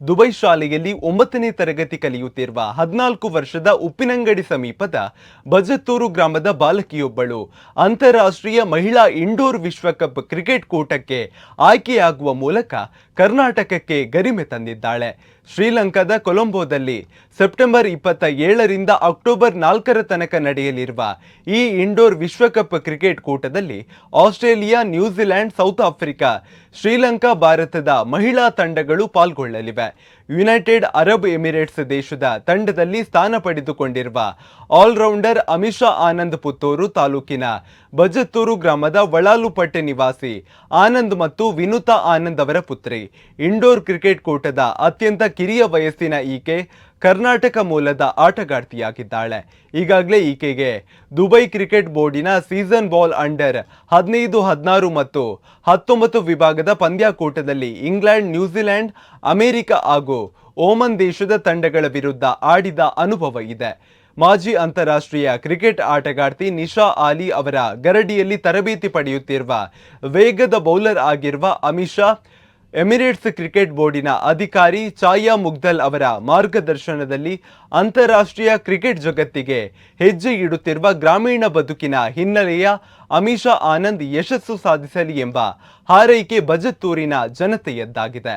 Dubai ಶಾಲೆಯಲ್ಲಿ ಒಂಬತ್ತನೇ ತರಗತಿ ಕಲಿಯುತ್ತಿರುವ ಹದಿನಾಲ್ಕು ವರ್ಷದ ಉಪ್ಪಿನಂಗಡಿ ಸಮೀಪದ ಬಜತ್ತೂರು ಗ್ರಾಮದ ಬಾಲಕಿಯೊಬ್ಬಳು ಅಂತಾರಾಷ್ಟ್ರೀಯ ಮಹಿಳಾ ಇಂಡೋರ್ ವಿಶ್ವಕಪ್ ಕ್ರಿಕೆಟ್ ಕೂಟಕ್ಕೆ ಆಯ್ಕೆಯಾಗುವ ಮೂಲಕ ಕರ್ನಾಟಕಕ್ಕೆ ಗರಿಮೆ ತಂದಿದ್ದಾಳೆ. ಶ್ರೀಲಂಕಾದ ಕೊಲಂಬೋದಲ್ಲಿ ಸೆಪ್ಟೆಂಬರ್ ಇಪ್ಪತ್ತ ಏಳರಿಂದ ಅಕ್ಟೋಬರ್ ನಾಲ್ಕರ ತನಕ ನಡೆಯಲಿರುವ ಈ ಇಂಡೋರ್ ವಿಶ್ವಕಪ್ ಕ್ರಿಕೆಟ್ ಕೂಟದಲ್ಲಿ Australia New Zealand South Africa, Sri Lanka, ಭಾರತದ ಮಹಿಳಾ ತಂಡಗಳು ಪಾಲ್ಗೊಳ್ಳಲಿವೆ. ಯುನೈಟೆಡ್ ಅರಬ್ ಎಮಿರೇಟ್ಸ್ ದೇಶದ ತಂಡದಲ್ಲಿ ಸ್ಥಾನ ಪಡೆದುಕೊಂಡಿರುವ ಆಲ್ರೌಂಡರ್ ಅಮಿಷಾ ಆನಂದ್ ಪುತ್ತೂರು ತಾಲೂಕಿನ ಬಜತ್ತೂರು ಗ್ರಾಮದ ಒಳಾಲುಪಟ್ಟೆ ನಿವಾಸಿ ಆನಂದ್ ಮತ್ತು ವಿನುತಾ ಆನಂದ್ ಅವರ ಪುತ್ರಿ. ಇಂಡೋರ್ ಕ್ರಿಕೆಟ್ ಕೂಟದ ಅತ್ಯಂತ ಕಿರಿಯ ವಯಸ್ಸಿನ ಈಕೆ ಕರ್ನಾಟಕ ಮೂಲದ ಆಟಗಾರ್ತಿಯಾಗಿದ್ದಾಳೆ. ಈಗಾಗಲೇ ಈಕೆಗೆ ದುಬೈ ಕ್ರಿಕೆಟ್ ಬೋರ್ಡಿನ ಸೀಸನ್ ಬಾಲ್ ಅಂಡರ್ ಹದಿನೈದು, ಹದಿನಾರು ಮತ್ತು ಹತ್ತೊಂಬತ್ತು ವಿಭಾಗದ ಪಂದ್ಯಾಕೂಟದಲ್ಲಿ ಇಂಗ್ಲೆಂಡ್, ನ್ಯೂಜಿಲೆಂಡ್, ಅಮೆರಿಕ ಹಾಗೂ ಓಮನ್ ದೇಶದ ತಂಡಗಳ ವಿರುದ್ಧ ಆಡಿದ ಅನುಭವ ಇದೆ. ಮಾಜಿ ಅಂತಾರಾಷ್ಟ್ರೀಯ ಕ್ರಿಕೆಟ್ ಆಟಗಾರ್ತಿ ನಿಶಾ ಆಲಿ ಅವರ ಗರಡಿಯಲ್ಲಿ ತರಬೇತಿ ಪಡೆಯುತ್ತಿರುವ ವೇಗದ ಬೌಲರ್ ಆಗಿರುವ ಅಮಿಷಾ ಎಮಿರೇಟ್ಸ್ ಕ್ರಿಕೆಟ್ ಬೋರ್ಡಿನ ಅಧಿಕಾರಿ ಚಾಯಾ ಮುಗ್ದಲ್ ಅವರ ಮಾರ್ಗದರ್ಶನದಲ್ಲಿ ಅಂತಾರಾಷ್ಟ್ರೀಯ ಕ್ರಿಕೆಟ್ ಜಗತ್ತಿಗೆ ಹೆಜ್ಜೆ ಇಡುತ್ತಿರುವ ಗ್ರಾಮೀಣ ಬದುಕಿನ ಹಿನ್ನೆಲೆಯ ಅಮಿಷಾ ಆನಂದ್ ಯಶಸ್ಸು ಸಾಧಿಸಲಿ ಎಂಬ ಹಾರೈಕೆ ಬಜತ್ತೂರಿನ ಜನತೆಯದ್ದಾಗಿದೆ.